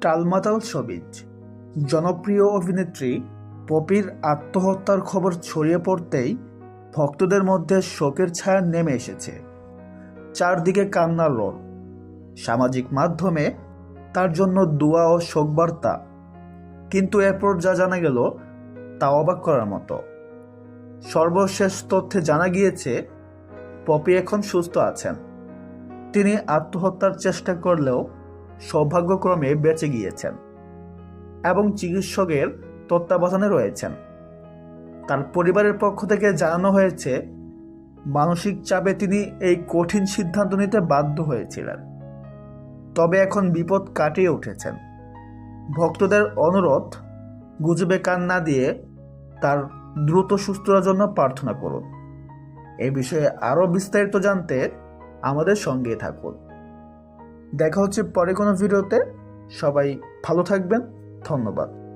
টালমাটাল সবিজ জনপ্রিয় অভিনেত্রী পপির আত্মহত্যার খবর ছড়িয়ে পড়তেই ভক্তদের মধ্যে শোকের ছায়া নেমে এসেছে। চারদিকে কান্নার রোল। সামাজিক মাধ্যমে তার জন্য দোয়া ও শোকবার্তা। কিন্তু এরপর যা জানা গেল, তা অবাক করার মতো। সর্বশেষ তথ্যে জানা গিয়েছে, পপি এখন সুস্থ আছেন। তিনি আত্মহত্যার চেষ্টা করলেও সৌভাগ্যক্রমে বেঁচে গিয়েছেন এবং চিকিৎসকের তত্ত্বাবধানে রয়েছেন। তার পরিবারের পক্ষ থেকে জানানো হয়েছে, মানসিক চাপে তিনি এই কঠিন সিদ্ধান্ত নিতে বাধ্য হয়েছিলেন। তবে এখন বিপদ কাটিয়ে উঠেছেন। ভক্তদের অনুরোধ, গুজবে কান না দিয়ে তার দ্রুত সুস্থতার জন্য প্রার্থনা করুন। এ বিষয়ে আরও বিস্তারিত জানতে আমাদের সঙ্গে থাকুন। দেখা হচ্ছে পরে কোনো ভিডিওতে। সবাই ভালো থাকবেন। ধন্যবাদ।